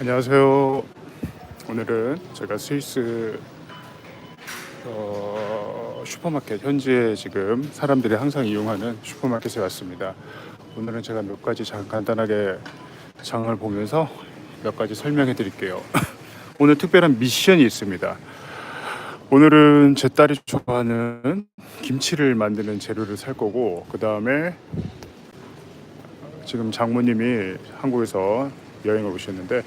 안녕하세요. 오늘은 제가 스위스 어, 슈퍼마켓 현지에 지금 사람들이 항상 이용하는 슈퍼마켓에 왔습니다. 오늘은 제가 몇 가지 장, 간단하게 장을 보면서 몇 가지 설명해 드릴게요. 오늘 특별한 미션이 있습니다. 오늘은 제 딸이 좋아하는 김치를 만드는 재료를 살 거고 그 다음에 지금 장모님이 한국에서 여행을 오셨는데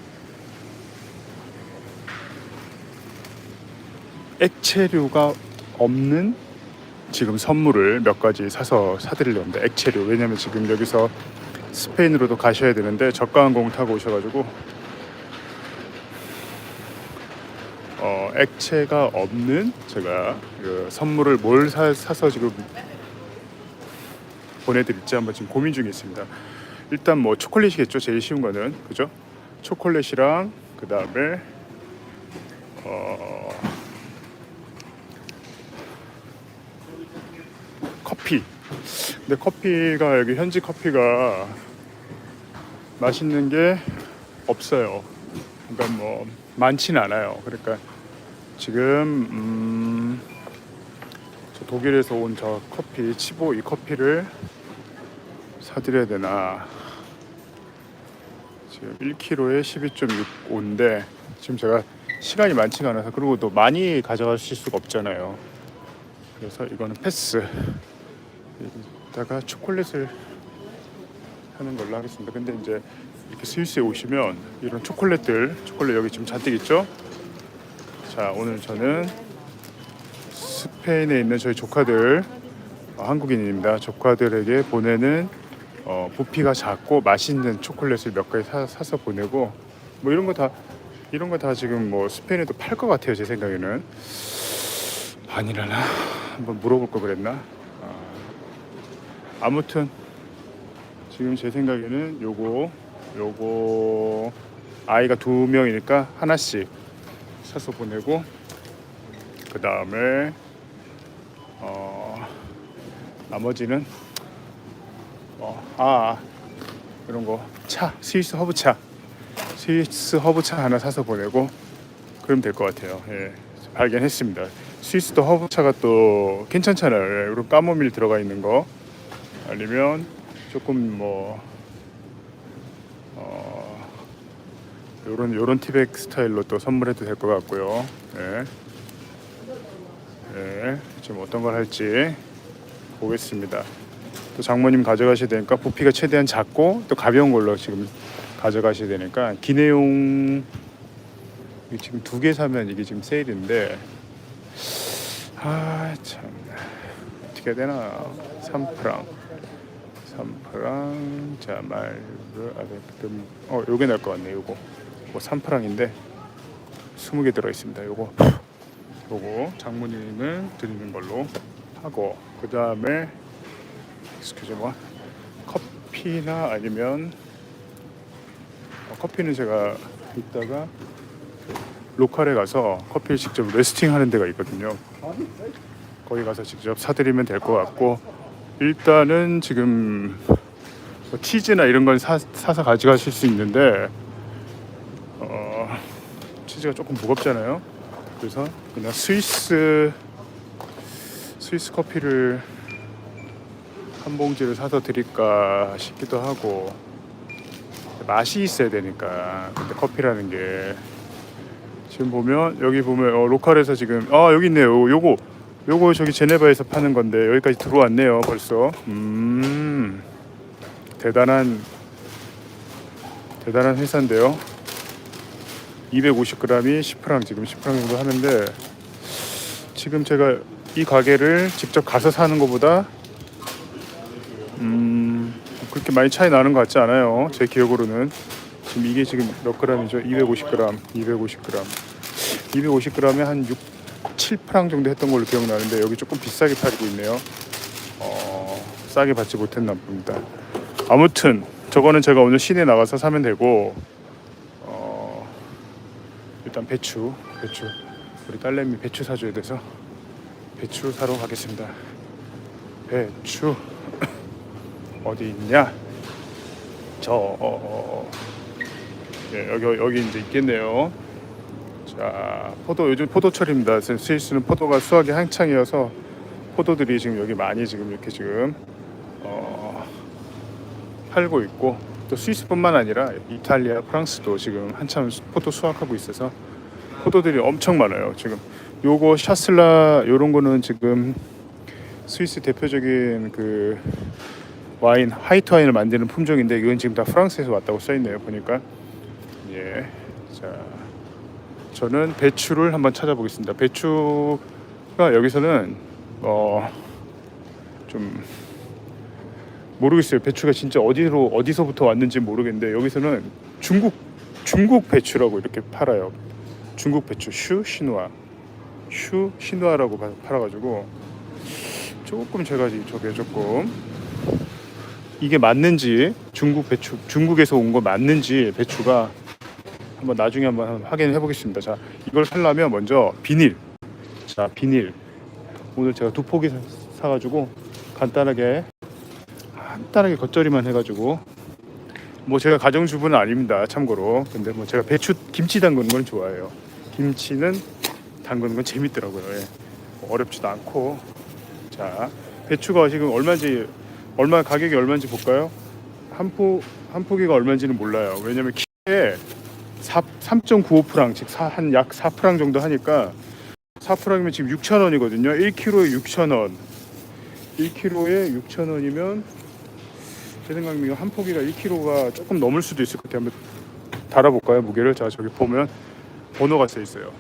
액체류가 없는 지금 선물을 몇 가지 사서 사드리려고 합니다. 액체류. 왜냐면 지금 여기서 스페인으로도 가셔야 되는데 저가 항공 타고 오셔가지고 어, 액체가 없는 제가 그 선물을 뭘 사, 사서 지금 보내드릴지 한번 지금 고민 중에 있습니다. 일단 뭐 초콜릿이겠죠. 제일 쉬운 거는 그죠? 초콜릿이랑 그 다음에 어, 커피. 근데 커피가 여기 현지 커피가 맛있는 게 없어요. 그러니까 뭐 많지는 않아요. 그러니까 지금 음, 저 독일에서 온 저 커피 치보 이 커피를 사드려야 되나? 지금 1kg에 12.65인데 지금 제가 시간이 많지가 않아서 그리고 또 많이 가져가실 수가 없잖아요. 그래서 이거는 패스. 이따가 초콜릿을 하는 걸로 하겠습니다. 근데 이제 이렇게 스위스에 오시면 이런 초콜릿들, 초콜릿 여기 지금 잔뜩 있죠? 자, 오늘 저는 스페인에 있는 저희 조카들, 어, 한국인입니다. 조카들에게 보내는 어, 부피가 작고 맛있는 초콜릿을 몇 가지 사, 사서 보내고 뭐 이런 거 다 이런 거 다 지금 뭐 스페인에도 팔 것 같아요 제 생각에는 아니라나 한번 물어볼 걸 그랬나 아, 아무튼 지금 제 생각에는 요거 요거 아이가 두 명이니까 하나씩 사서 보내고 그 다음에 어 나머지는 어, 아 이런 거 차 스위스 허브 차 스위스 허브 차 하나 사서 보내고 그러면 될것 같아요. 예, 발견했습니다. 스위스도 허브 차가 또 괜찮잖아요. 예, 이런 까모밀 들어가 있는 거 아니면 조금 뭐 어, 요런 요런 티백 스타일로 또 선물해도 될 것 같고요. 예. 예, 지금 어떤 걸 할지 보겠습니다. 또 장모님 가져가셔야 되니까 부피가 최대한 작고 또 가벼운 걸로 지금 가져가셔야 되니까 기내용 지금 두 개 사면 이게 지금 세일인데 아 참 어떻게 해야 되나 3프랑 3프랑 자 말을 아좀 어 요게 날 것 같네 요거 뭐 3프랑인데 20개 들어 있습니다 요거 요거 장모님을 드리는 걸로 하고 그 다음에 익스큐즈 뭐 커피나 아니면 어, 커피는 제가 이따가 로컬에 가서 커피를 직접 레스팅 하는 데가 있거든요. 거기 가서 직접 사드리면 될 것 같고 일단은 지금 뭐 치즈나 이런 건 사, 사서 가져가실 수 있는데 어, 치즈가 조금 무겁잖아요. 그래서 그냥 스위스 스위스 커피를 한 봉지를 사서 드릴까 싶기도 하고 맛이 있어야 되니까 근데 커피라는 게. 지금 보면 여기 보면 어, 로컬에서 지금 아 여기 있네요. 요거 요거 저기 제네바에서 파는 건데 여기까지 들어왔네요 벌써 음 대단한 대단한 회사인데요 250g이 10프랑 지금 10프랑 정도 하는데 지금 제가 이 가게를 직접 가서 사는 것보다 음 그렇게 많이 차이 나는 것 같지 않아요. 제 기억으로는 지금 이게 지금 몇 g이죠? 250g, 250g, 250g에 한 6, 7프랑 정도 했던 걸로 기억나는데 여기 조금 비싸게 팔고 있네요. 어, 싸게 받지 못했나 봅니다. 아무튼 저거는 제가 오늘 시내 나가서 사면 되고 어, 일단 배추, 배추 우리 딸내미 배추 사줘야 돼서 배추 사러 가겠습니다. 배추 어디 있냐? 저 어, 어, 예, 여기 여기 이제 있겠네요. 자, 포도 요즘 포도철입니다. 지금 스위스는 포도가 수확이 한창이어서 포도들이 지금 여기 많이 지금 이렇게 지금 어, 팔고 있고 또 스위스뿐만 아니라 이탈리아, 프랑스도 지금 한참 포도 수확하고 있어서 포도들이 엄청 많아요. 지금 요거 샤슬라 요런 거는 지금 스위스 대표적인 그 와인 화이트 와인을 만드는 품종인데 이건 지금 다 프랑스에서 왔다고 써 있네요. 보니까 예. 자, 저는 배추를 한번 찾아보겠습니다. 배추가 여기서는 어 좀 모르겠어요. 배추가 진짜 어디로 어디서부터 왔는지 모르겠는데 여기서는 중국 중국 배추라고 이렇게 팔아요. 중국 배추 슈 시누아 슈 파- 팔아가지고 조금 제가 이- 저게 조금 이게 맞는지 중국 배추 중국에서 온 거 맞는지 배추가 한번 나중에 한번 확인해 보겠습니다. 자 이걸 살려면 먼저 비닐. 자 비닐. 오늘 제가 두 포기 사- 사가지고 간단하게 간단하게 겉절이만 해 가지고. 뭐 제가 가정주부는 아닙니다 참고로. 근데 뭐 제가 배추 김치 담그는 건 좋아해요. 김치는 담그는 건 재밌더라고요. 예. 뭐 어렵지도 않고. 자 배추가 지금 얼마인지 얼마 가격이 얼마인지 볼까요? 한 포 한 포기가 얼마인지는 몰라요. 왜냐면 키에 3.95프랑 즉 한 약 4프랑 정도 하니까 4프랑이면 지금 6,000원이거든요 1kg에 6,000원 1kg에 6,000원이면 제 생각이면 한 포기가 1kg가 조금 넘을 수도 있을 것 같아요. 한번 달아볼까요 무게를? 자 저기 보면 번호가 써 있어요.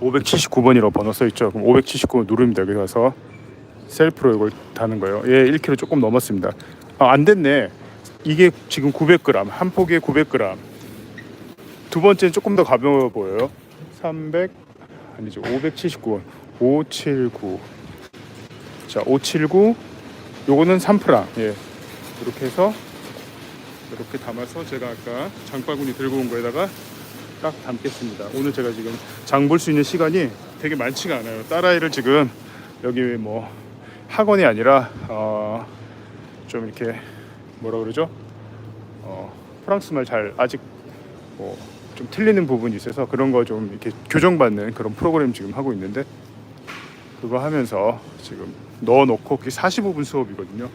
579번이라고 번호 써 있죠. 그럼 579번 누릅니다. 여기 가서 셀프로 이걸 다는 거예요. 예, 1kg 조금 넘었습니다. 아, 안 됐네. 이게 지금 900g, 한 포기에 900g. 두 번째는 조금 더 가벼워 보여요. 300 아니죠. 579원. 579. 자, 579 요거는 3프랑. 예. 이렇게 해서 이렇게 담아서 제가 아까 장바구니 들고 온 거에다가 딱 담겠습니다. 오늘 제가 지금 장 볼 수 있는 시간이 되게 많지가 않아요. 딸아이를 지금 여기 뭐 학원이 아니라 어, 좀 이렇게 뭐라 그러죠? 어, 프랑스 말 잘 아직 뭐 좀 틀리는 부분이 있어서 그런 거 좀 이렇게 교정받는 그런 프로그램 지금 하고 있는데 그거 하면서 지금 넣어놓고 그게 45분 수업이거든요.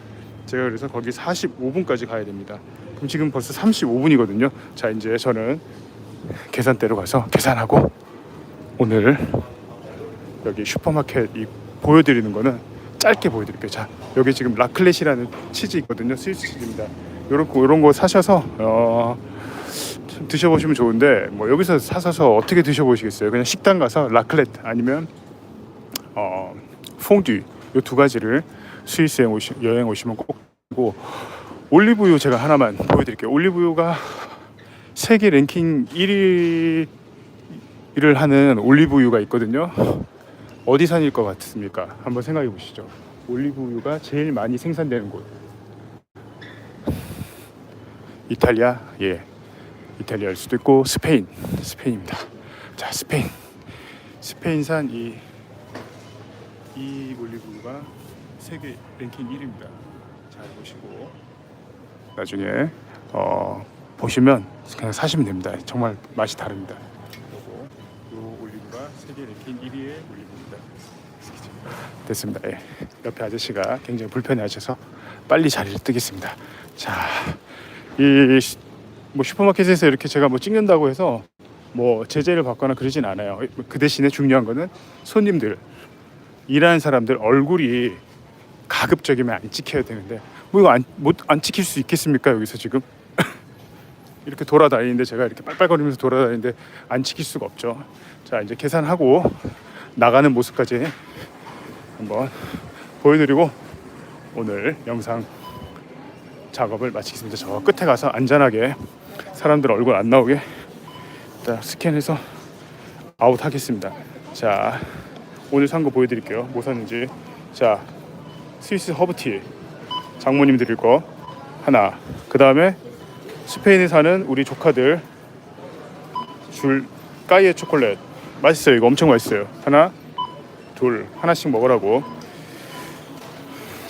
제가 그래서 거기 45분까지 가야 됩니다. 그럼 지금 벌써 35분이거든요. 자 이제 저는 계산대로 가서 계산하고 오늘 여기 슈퍼마켓 이 보여드리는 거는 짧게 보여드릴게요. 자 여기 지금 라클렛이라는 치즈 있거든요. 스위스 치즈입니다. 요런 거 요런 거 사셔서 어, 좀 드셔보시면 좋은데 뭐 여기서 사셔서 어떻게 드셔보시겠어요? 그냥 식당 가서 라클렛 아니면 어, 퐁듀 이두 가지를 스위스에 오시, 여행 오시면 꼭 보고 올리브유 제가 하나만 보여드릴게요. 올리브유가 세계 랭킹 1위를 하는 올리브유가 있거든요. 어디 산일 것 같습니까? 한번 생각해 보시죠. 올리브유가 제일 많이 생산되는 곳. 이탈리아, 예, 이탈리아일 수도 있고 스페인, 스페인입니다. 자, 스페인, 스페인산 이 이 올리브유가 세계 랭킹 1위입니다. 잘 보시고 나중에 어, 보시면 그냥 사시면 됩니다. 정말 맛이 다릅니다. 요거 요 올리브가 세계 랭킹 1위의 올리브입니다. 됐습니다. 예. 옆에 아저씨가 굉장히 불편해하셔서 빨리 자리를 뜨겠습니다. 자, 이 뭐 슈퍼마켓에서 이렇게 제가 뭐 찍는다고 해서 뭐 제재를 받거나 그러진 않아요. 그 대신에 중요한 거는 손님들 일하는 사람들 얼굴이 가급적이면 안 찍혀야 되는데 뭐 이거 안 못 안 찍힐 수 있겠습니까 여기서 지금 이렇게 돌아다니는데 제가 이렇게 빨빨거리면서 돌아다니는데 안 찍힐 수가 없죠. 자 이제 계산하고 나가는 모습까지 한번 보여드리고 오늘 영상 작업을 마치겠습니다. 저 끝에 가서 안전하게 사람들 얼굴 안 나오게 일단 스캔해서 아웃 하겠습니다. 자 오늘 산 거 보여드릴게요. 뭐 샀는지. 자, 스위스 허브티 장모님 드릴 거 하나. 그 다음에 스페인에 사는 우리 조카들 줄 까이에 초콜릿 맛있어요. 이거 엄청 맛있어요. 하나, 둘, 하나씩 먹으라고.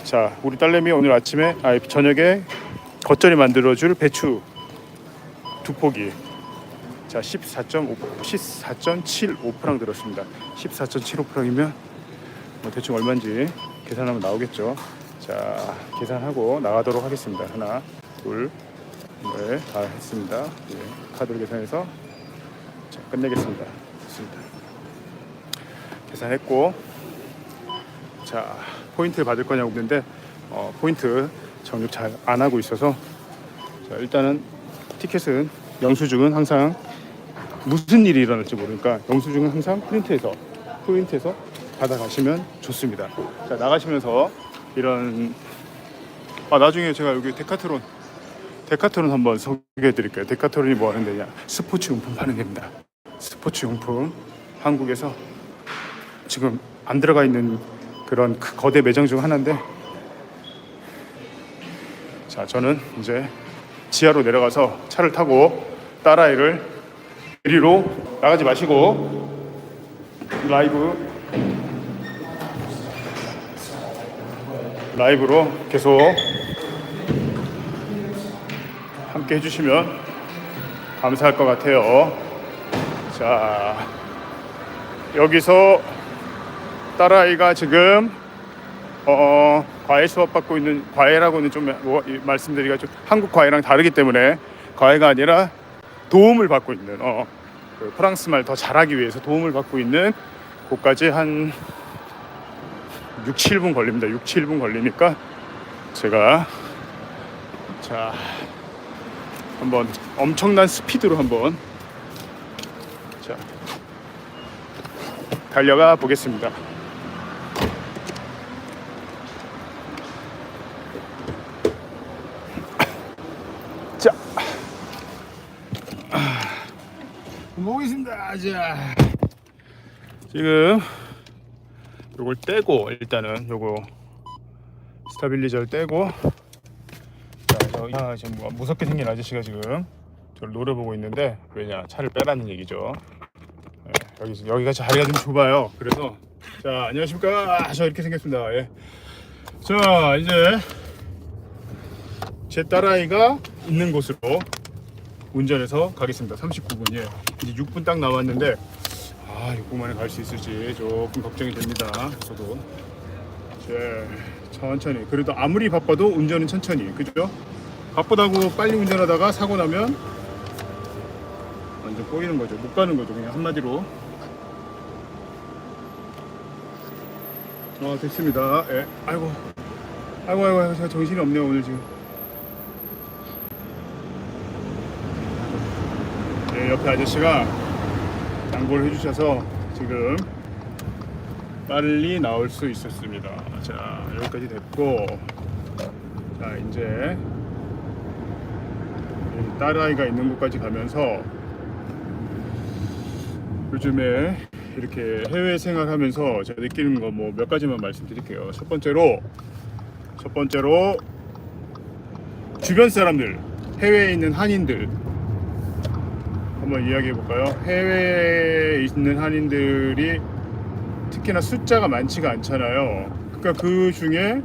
자, 우리 딸내미 오늘 아침에 아 저녁에 겉절이 만들어줄 배추 두 포기. 자, 14.5 14.75프랑 들었습니다. 14.75프랑이면 뭐 대충 얼마인지 계산하면 나오겠죠. 자, 계산하고 나가도록 하겠습니다. 하나, 둘, 네, 다 했습니다. 예, 카드로 계산해서 자, 끝내겠습니다. 됐습니다. 계산했고, 자, 포인트를 받을 거냐고 묻는데, 어, 포인트 적립 잘 안 하고 있어서, 자, 일단은 티켓은 영수증은 항상 무슨 일이 일어날지 모르니까 영수증은 항상 프린트해서 프린트해서 받아가시면 좋습니다. 자 나가시면서 이런 아 나중에 제가 여기 데카트론 데카트론 한번 소개해 드릴게요. 데카트론이 뭐 하는 데냐? 스포츠 용품 파는 데입니다. 스포츠 용품 한국에서 지금 안 들어가 있는 그런 그 거대 매장 중 하나인데 자 저는 이제 지하로 내려가서 차를 타고 딸아이를 데리러 나가지 마시고 라이브 라이브로 계속 함께 해주시면 감사할 것 같아요. 자 여기서 딸아이가 지금 어, 과외 수업 받고 있는 과외라고는 좀 뭐, 이- 말씀드리기가 좀 한국 과외랑 다르기 때문에 과외가 아니라 도움을 받고 있는 어, 그 프랑스 말 더 잘하기 위해서 도움을 받고 있는 곳까지 한 6, 7분 걸립니다. 6, 7분 걸리니까 제가 자 한번 엄청난 스피드로 한번 달려가 보겠습니다. 자 보겠습니다. 자 지금 요걸 떼고 일단은 요거 스타빌리저를 떼고 자, 저, 아, 지금 뭐 무섭게 생긴 아저씨가 지금 저를 노려보고 있는데 왜냐 차를 빼라는 얘기죠. 예, 여기 여기가 자리가 좀 좁아요. 그래서 자 안녕하십니까 아, 저 이렇게 생겼습니다. 예. 자 이제 제 딸아이가 있는 곳으로 운전해서 가겠습니다. 39분이에요. 이제 6분 딱 남았는데 아 6분 만에 갈 수 있을지 조금 걱정이 됩니다. 저도 이제 천천히 그래도 아무리 바빠도 운전은 천천히 그죠? 바쁘다고 빨리 운전하다가 사고 나면 완전 꼬이는 거죠. 못 가는 거죠. 그냥 한마디로. 어 됐습니다. 예. 아이고 아이고 아이고 아이고 제가 정신이 없네요 오늘 지금. 네, 옆에 아저씨가 양보를 해주셔서 지금 빨리 나올 수 있었습니다. 자 여기까지 됐고 자 이제 이 딸아이가 있는 곳까지 가면서 요즘에 이렇게 해외 생활하면서 제가 느끼는 거 뭐 몇 가지만 말씀드릴게요. 첫 번째로 첫 번째로 주변 사람들 해외에 있는 한인들 한번 이야기해 볼까요? 해외에 있는 한인들이 특히나 숫자가 많지가 않잖아요. 그러니까 그 중에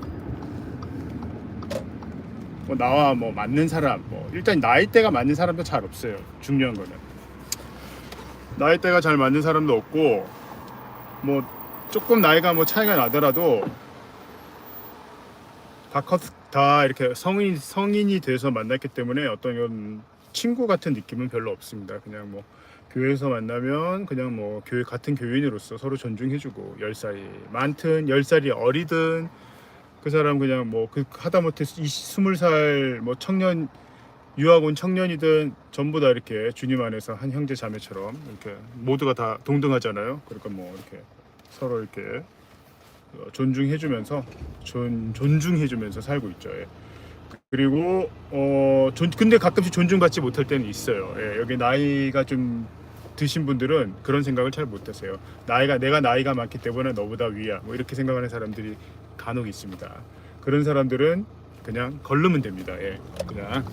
뭐 나와 뭐 맞는 사람, 뭐 일단 나이대가 맞는 사람도 잘 없어요. 중요한 거는 나이대가 잘 맞는 사람도 없고 뭐 조금 나이가 뭐 차이가 나더라도 다 컸, 다 이렇게 성인 성인이 돼서 만났기 때문에 어떤 이런 친구 같은 느낌은 별로 없습니다. 그냥 뭐 교회에서 만나면 그냥 뭐 교회 같은 교인으로서 서로 존중해주고 10살이 많든 10살이 어리든 그 사람 그냥 뭐 그 하다못해 20살 뭐 청년 유학 온 청년이든 전부 다 이렇게 주님 안에서 한 형제 자매처럼 이렇게 모두가 다 동등하잖아요. 그러니까 뭐 이렇게 서로 이렇게 어, 존중해주면서 존 존중해주면서 살고 있죠. 예. 그리고 어 존, 근데 가끔씩 존중받지 못할 때는 있어요. 예, 여기 나이가 좀 드신 분들은 그런 생각을 잘 못하세요. 나이가 내가 나이가 많기 때문에 너보다 위야. 뭐 이렇게 생각하는 사람들이 간혹 있습니다. 그런 사람들은 그냥 걸르면 됩니다. 예, 그냥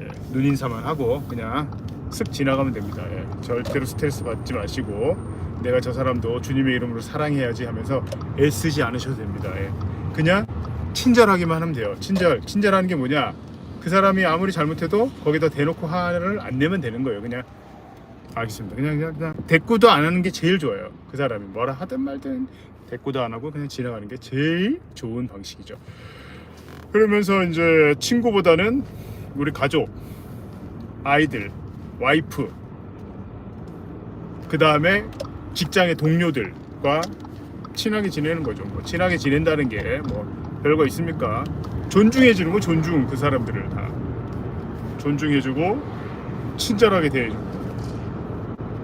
예, 눈인사만 하고 그냥 쓱 지나가면 됩니다. 예, 절대로 스트레스 받지 마시고 내가 저 사람도 주님의 이름으로 사랑해야지 하면서 애쓰지 않으셔도 됩니다. 예, 그냥 친절하기만 하면 돼요. 친절, 친절하는 게 뭐냐? 그 사람이 아무리 잘못해도 거기다 대놓고 화를 안 내면 되는 거예요. 그냥 알겠습니다. 그냥 그냥, 그냥 대꾸도 안 하는 게 제일 좋아요. 그 사람이 뭐라 하든 말든 대꾸도 안 하고 그냥 지나가는 게 제일 좋은 방식이죠. 그러면서 이제 친구보다는 우리 가족, 아이들, 와이프, 그 다음에 직장의 동료들과 친하게 지내는 거죠. 뭐 친하게 지낸다는 게 뭐 별거 있습니까? 존중해주는 거 존중 그 사람들을 다 존중해주고 친절하게 대해주고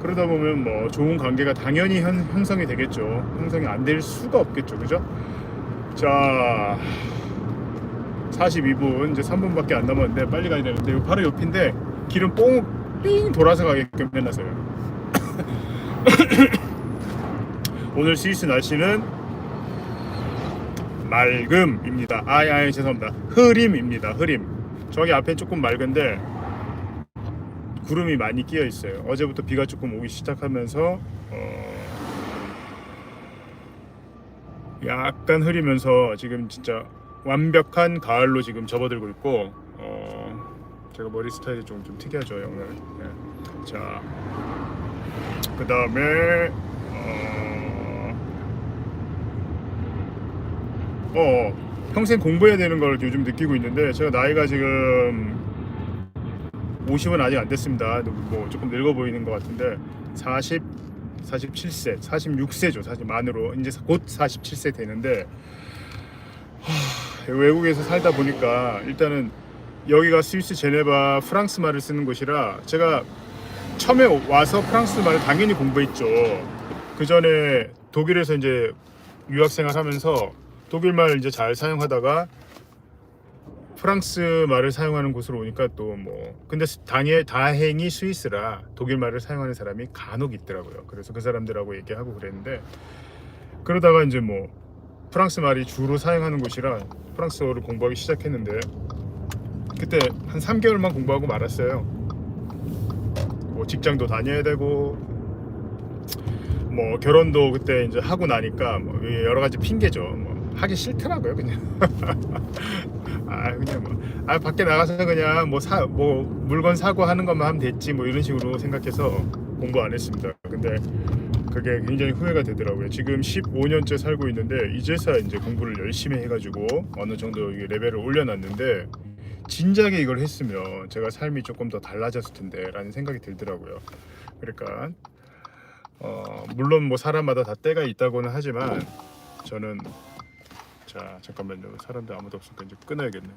그러다 보면 뭐 좋은 관계가 당연히 형, 형성이 되겠죠. 형성이 안 될 수가 없겠죠, 그죠? 자, 42분 이제 3분밖에 안 남았는데 빨리 가야 되는데 이거 바로 옆인데 길은 뽕삥 돌아서 가게끔 해놨어요. 오늘 스위스 날씨는 맑음입니다. 아, 아, 죄송합니다. 흐림입니다. 흐림. 저기 앞에 조금 맑은데 구름이 많이 끼어 있어요. 어제부터 비가 조금 오기 시작하면서 어, 약간 흐리면서 지금 진짜 완벽한 가을로 지금 접어들고 있고 어, 제가 머리 스타일이 좀, 좀 특이하죠 오늘. 네. 자, 그 다음에 어, 어 평생 공부해야 되는 걸 요즘 느끼고 있는데 제가 나이가 지금 50은 아직 안 됐습니다. 뭐 조금 늙어 보이는 것 같은데 40, 47세, 46세죠. 사실 만으로 이제 곧 47세 되는데 하, 외국에서 살다 보니까 일단은 여기가 스위스 제네바 프랑스 말을 쓰는 곳이라 제가 처음에 와서 프랑스 말을 당연히 공부했죠. 그 전에 독일에서 이제 유학생활 하면서 독일 말 이제 잘 사용하다가 프랑스 말을 사용하는 곳으로 오니까 또 뭐 근데 당해 다행히 스위스라 독일 말을 사용하는 사람이 간혹 있더라고요. 그래서 그 사람들하고 얘기하고 그랬는데 그러다가 이제 뭐 프랑스 말이 주로 사용하는 곳이라 프랑스어를 공부하기 시작했는데 그때 한 3개월만 공부하고 말았어요. 뭐 직장도 다녀야 되고 뭐 결혼도 그때 이제 하고 나니까 뭐 여러 가지 핑계죠. 뭐 하기 싫더라고요, 그냥. 아 그냥 뭐 아 밖에 나가서 그냥 뭐 사 뭐 물건 사고 하는 것만 하면 됐지 뭐 이런 식으로 생각해서 공부 안 했습니다. 근데 그게 굉장히 후회가 되더라고요. 지금 15년째 살고 있는데 이제서 이제 공부를 열심히 해가지고 어느 정도 레벨을 올려놨는데 진작에 이걸 했으면 제가 삶이 조금 더 달라졌을 텐데라는 생각이 들더라고요. 그러니까 어, 물론 뭐 사람마다 다 때가 있다고는 하지만 저는 자 잠깐만요 사람들 아무도 없으니까 이제 끊어야겠네.